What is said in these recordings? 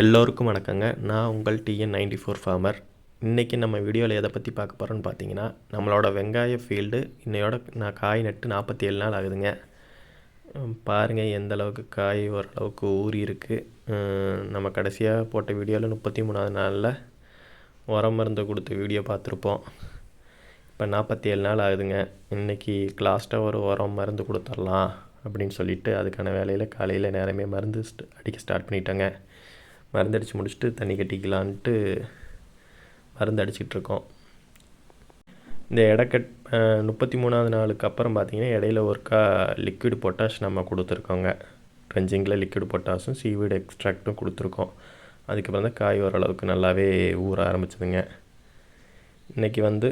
எல்லோருக்கும் வணக்கங்க. நான் உங்கள் டிஎன் நைன்டி ஃபோர் ஃபார்மர். இன்றைக்கி நம்ம வீடியோவில் எதை பற்றி பார்க்க போகிறோன்னு பார்த்தீங்கன்னா நம்மளோட வெங்காய ஃபீல்டு இன்னையோட நான் காய் நட்டு நாற்பத்தி ஏழு நாள் ஆகுதுங்க. பாருங்கள் எந்த அளவுக்கு காய் ஓரளவுக்கு ஊறி இருக்குது நம்ம கடைசியாக போட்ட வீடியோவில் முப்பத்தி மூணாவது நாளில் உரம் மருந்து கொடுத்த வீடியோ பார்த்துருப்போம். இப்போ நாற்பத்தி ஏழு நாள் ஆகுதுங்க. இன்றைக்கி லாஸ்ட்டாக ஒரு உரம் மருந்து கொடுத்துடலாம் அப்படின்னு சொல்லிவிட்டு அதுக்கான வேலையில் காலையில் நேரமே மருந்து அடிக்க ஸ்டார்ட் பண்ணிட்டேங்க. மருந்து அடித்து முடிச்சுட்டு தண்ணி கட்டிக்கலான்ட்டு மருந்து அடிச்சிட்டு இருக்கோம் இந்த இடக்கட் முப்பத்தி மூணாவது நாளுக்கு அப்புறம் பார்த்திங்கன்னா இடையில ஒருக்கா லிக்விட் பொட்டாஷ் நம்ம கொடுத்துருக்கோங்க. ட்ரெஞ்சிங்கில் லிக்விட் பொட்டாஷும் சீவீடு எக்ஸ்ட்ராக்ட்டும் கொடுத்துருக்கோம். அதுக்கப்புறம் தான் காய் ஓரளவுக்கு நல்லாவே ஊற ஆரம்பிச்சதுங்க. இன்றைக்கி வந்து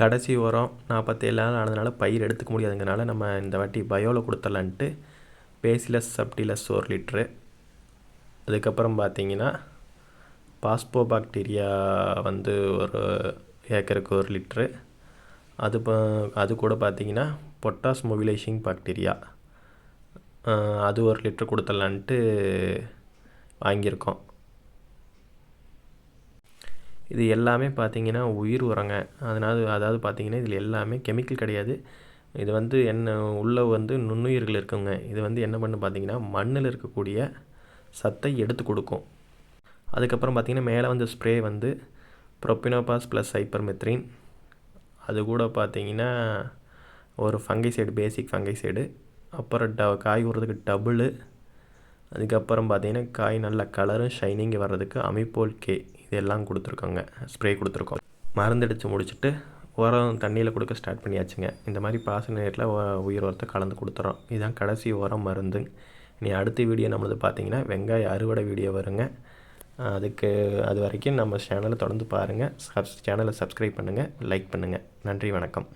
கடைசி உரம் நாற்பத்தேழு நாள் ஆனதுனால பயிர் எடுத்துக்க முடியாதுங்கனால நம்ம இந்த வாட்டி பயோவில் கொடுத்துடலான்ட்டு பேசிலஸ் சப்டிலஸ் ஒரு லிட்ரு அதுக்கப்புறம் பார்த்தீங்கன்னா பாஸ்போ பாக்டீரியா வந்து ஒரு ஏக்கருக்கு ஒரு லிட்ரு. அது ப- அது கூட பார்த்தீங்கன்னா பொட்டாஸ் மொபிலைசிங் பாக்டீரியா. அது ஒரு லிட்ரு கொடுத்துடலான்ட்டு வாங்கியிருக்கோம். இது எல்லாமே பார்த்திங்கன்னா உயிர் உரங்க. அதனால் அதாவது பார்த்தீங்கன்னா இதில் எல்லாமே கெமிக்கல் கிடையாது. இது வந்து என்ன உள்ள வந்து நுண்ணுயிர்கள் இருக்குங்க. இது வந்து என்ன பண்ணு பார்த்தீங்கன்னா மண்ணில் இருக்கக்கூடிய சத்தை எடுத்து கொடுக்கும். அதுக்கப்புறம் பார்த்திங்கன்னா மேலே வந்து ஸ்ப்ரே வந்து ப்ரொப்பினோபாஸ் ப்ளஸ் ஹைப்பர்மெத்ரின் அது கூட பார்த்திங்கன்னா ஒரு ஃபங்கைசைடு பேசிக் ஃபங்கைசைடு அப்புறம் ட காய் விடுறதுக்கு டபுளு அதுக்கப்புறம் பார்த்திங்கன்னா காய் நல்ல கலரும் ஷைனிங் வர்றதுக்கு அமிப்போல் கே இதெல்லாம் கொடுத்துருக்கோங்க. ஸ்ப்ரே கொடுத்துருக்கோம். மருந்தடிச்சு முடிச்சுட்டு உரம் தண்ணியில் கொடுக்க ஸ்டார்ட் பண்ணியாச்சுங்க. இந்த மாதிரி பாசன நேரத்தில் உயிர் உரத்தை கலந்து கொடுத்துறோம். இதுதான் கடைசி உரம் மருந்து. இனி அடுத்த வீடியோ நம்மளது பார்த்தீங்கன்னா வெங்காய அறுவடை வீடியோ வருங்க. அதுக்கு அது வரைக்கும் நம்ம சேனலை தொடர்ந்து பாருங்கள் சப்ஸ் சேனலை சப்ஸ்கிரைப் பண்ணுங்கள் லைக் பண்ணுங்கள் நன்றி வணக்கம்.